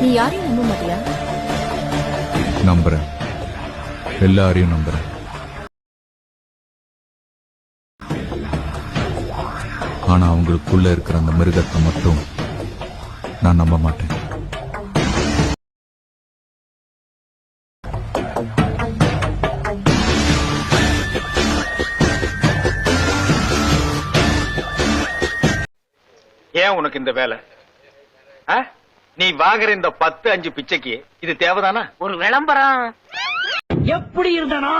நீ யாரையும் நம்ப மாட்டியா? நம்புறேன். எல்லாரையும் நம்புறேன். ஆனா அவங்களுக்குள்ள இருக்கிற அந்த மிருகத்தை மட்டும் நான் நம்ப மாட்டேன். ஏன் உனக்கு இந்த வேலை? ஆ? நீ வாங்குற இந்த பத்து அஞ்சு பிச்சைக்கு இது தேவைதானா? ஒரு விளம்பரம். எப்படி இருந்தனா?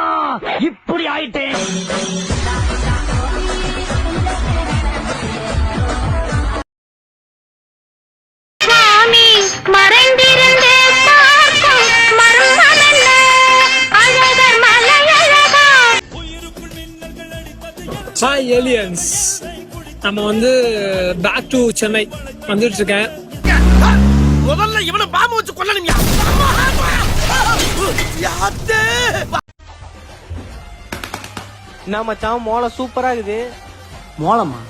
இப்படி ஆயிட்டேன். ஹாய் ஏலியன்ஸ் நம்ம வந்து பேக் டு சென்னை வந்துட்டு இருக்கேன். முதல்ல இவனை பாம்பு வச்சு கொல்லணும்யா என்ன மச்சான் மோளை சூப்பரா இருக்குது மோளமா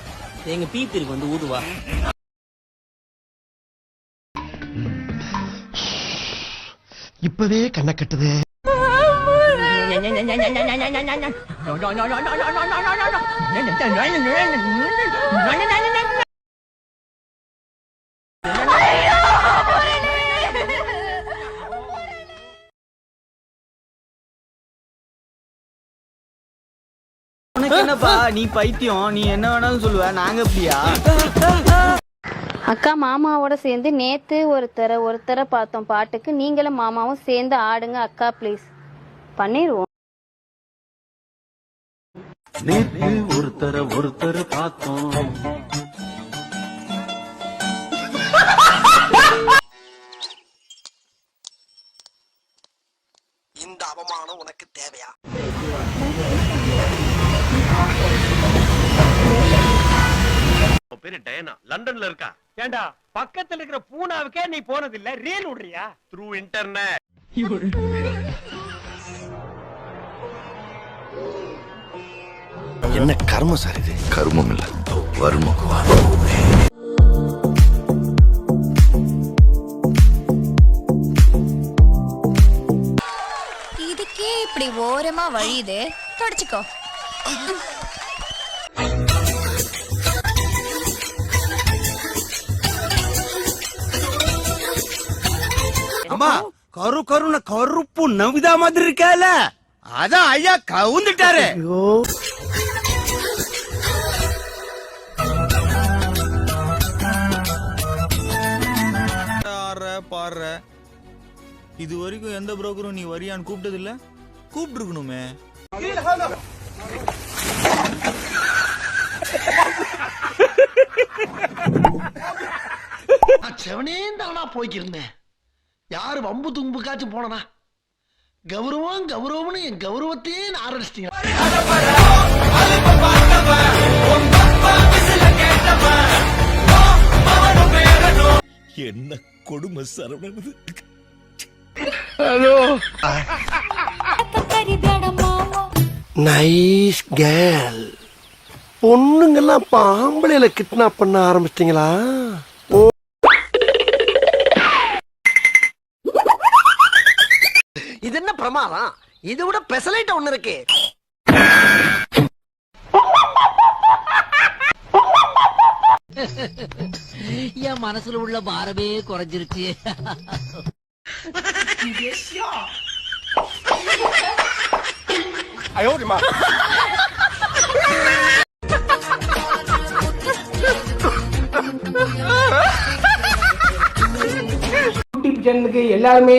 எங்க பீத்திருக்கு வந்து ஊதுவா இப்பவே கண்ண கட்டுது உனக்கு என்னப்பா? நீ பைத்தியம். நீ என்ன வேணாலும் சொல்லுவ. நாங்க எப்படியா அக்கா மாமாவோட சேர்ந்து நேத்து ஒருத்தரை ஒருத்தரை பார்த்தோம் பாட்டுக்கு. நீங்களும் மாமாவும் சேர்ந்து ஆடுங்க அக்கா ப்ளீஸ் பண்ணிடுவோம். நேற்று ஒருத்தர ஒருத்தர் பார்த்தோம். இந்த அவமானம் உனக்கு தேவையா? பேரு டயனா? லண்டன்ல இருக்கா? ஏண்டா பக்கத்துல இருக்கிற பூனாவுக்கே நீ போனதில்ல? ரீல் விடுறியா? த்ரூ இன்டர்நெட் என்ன கர்மம் சார் இது? கர்மம் இல்ல. வருமம் இதுக்கே இப்படி ஓரமா வழியுது. தொடச்சுக்கோ. அம்மா கரு கருன கருப்பு நவிதா மாதிரி இருக்கல. அதான் ஐயா கவுந்துட்டாரு. பாடுற இது வரைக்கும் எந்த புரோக்கரும் நீ வரியான்னு கூப்பிட்டது இல்ல கூப்பிட்டு இருக்கணுமே செவனே தானா போய்க்கிருந்தேன். யாரு வம்பு தும்புக்காச்சும் போனனா கௌரவம் கௌரவம்னு என் கௌரவத்தையே நான் ஆரம்பிச்சிட்டீங்க. என்ன கொடுமை சரவணது நைஸ் கேர்ள் பொண்ணுங்கெல்லாம் இப்ப ஆம்பளையில கிட்னாப் பண்ண ஆரம்பிச்சிட்டீங்களா? இது என்ன பிரமாதம்? இது விட பெசலைட் ஒண்ணு இருக்கு. என் மனசுல உள்ள பாரமே குறைஞ்சிருச்சு. யூடியூப் சேனலுக்கு எல்லாருமே